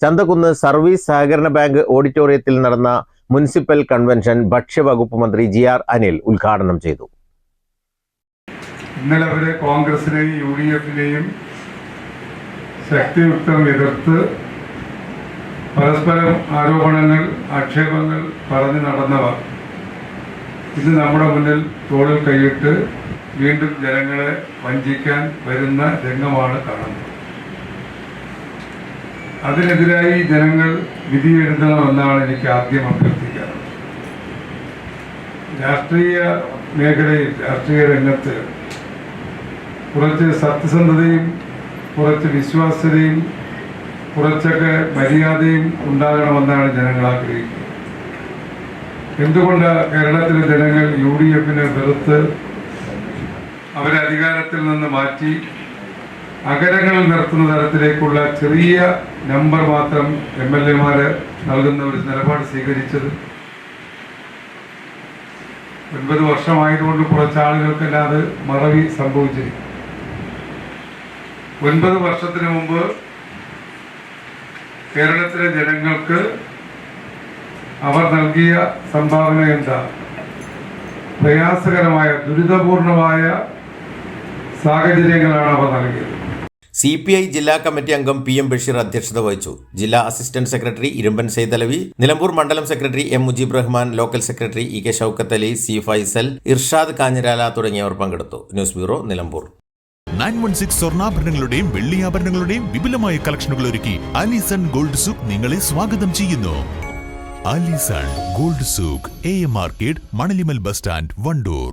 Chanthakkunnu service സഹകരണ bank ഓഡിറ്റോറിയത്തിൽ നടന്ന മുനിസിപ്പൽ കൺവെൻഷൻ ഭക്ഷ്യവകുപ്പ് മന്ത്രി ജി ആർ അനിൽ ഉദ്ഘാടനം ചെയ്തു. ഇന്നലെ വരെ കോൺഗ്രസിനെയും യു ഡി എഫിനെയും ശക്തിയുക്തം എതിർത്ത് പരസ്പരം ആരോപണങ്ങൾ ആക്ഷേപങ്ങൾ പറഞ്ഞു നടന്നവർ ഇന്ന് നമ്മുടെ മുന്നിൽ തോളിൽ കൈയിട്ട് വീണ്ടും ജനങ്ങളെ വഞ്ചിക്കാൻ വരുന്ന രംഗമാണ് കാണുന്നത്. അതിനെതിരായി ജനങ്ങൾ വിധിയെഴുതണമെന്നാണ് എനിക്ക് ആദ്യം അഭ്യർത്ഥിക്കാറ് രാഷ്ട്രീയ മേഖലയിൽ രാഷ്ട്രീയ രംഗത്ത് കുറച്ച് സത്യസന്ധതയും കുറച്ച് വിശ്വാസ്യതയും കുറച്ചൊക്കെ മര്യാദയും ഉണ്ടാകണമെന്നാണ് ജനങ്ങൾ ആഗ്രഹിക്കുന്നത്. എന്തുകൊണ്ട് കേരളത്തിലെ ജനങ്ങൾ യു ഡി എഫിനെ വെറുത്ത് അവരെ അധികാരത്തിൽ നിന്ന് മാറ്റി അകരങ്ങൾ നിർത്തുന്ന തരത്തിലേക്കുള്ള ചെറിയ നമ്പർ മാത്രം എം എൽ എമാര് നൽകുന്ന ഒരു നിലപാട് സ്വീകരിച്ചത്. ഒൻപത് വർഷമായതുകൊണ്ട് കുറച്ച് ആളുകൾക്കെല്ലാം അത് മറവി സംഭവിച്ചിരിക്കും ഒൻപത് വർഷത്തിന് മുമ്പ് കേരളത്തിലെ ജനങ്ങൾക്ക് അവർ നൽകിയ സംഭാവന എന്താ? പ്രയാസകരമായ ദുരിതപൂർണമായ സാഹചര്യങ്ങളാണ് അവർ നൽകിയത്. സി പി ഐ ജില്ലാ കമ്മിറ്റി അംഗം പി എം ബഷീർ അധ്യക്ഷത വഹിച്ചു. ജില്ലാ അസിസ്റ്റന്റ് സെക്രട്ടറി ഇരുമ്പൻ സെയ്തലവി നിലമ്പൂർ മണ്ഡലം secretary M Mujeeb Rahman local secretary E K Shoukath Ali C Faisal Irshad Kanjirala തുടങ്ങിയവർ പങ്കെടുത്തു. News bureau Nilambur. Nine one six സ്വർണാഭരണങ്ങളുടെയും വെള്ളിയാഭരണങ്ങളുടെയും വിപുലമായ കളക്ഷനുകൾ ഒരുക്കി അലിസൺ ഗോൾഡ് സൂക്ക് നിങ്ങളെ സ്വാഗതം ചെയ്യുന്നു. Alison Gold Souk A M market Manalimal bus stand Wandoor.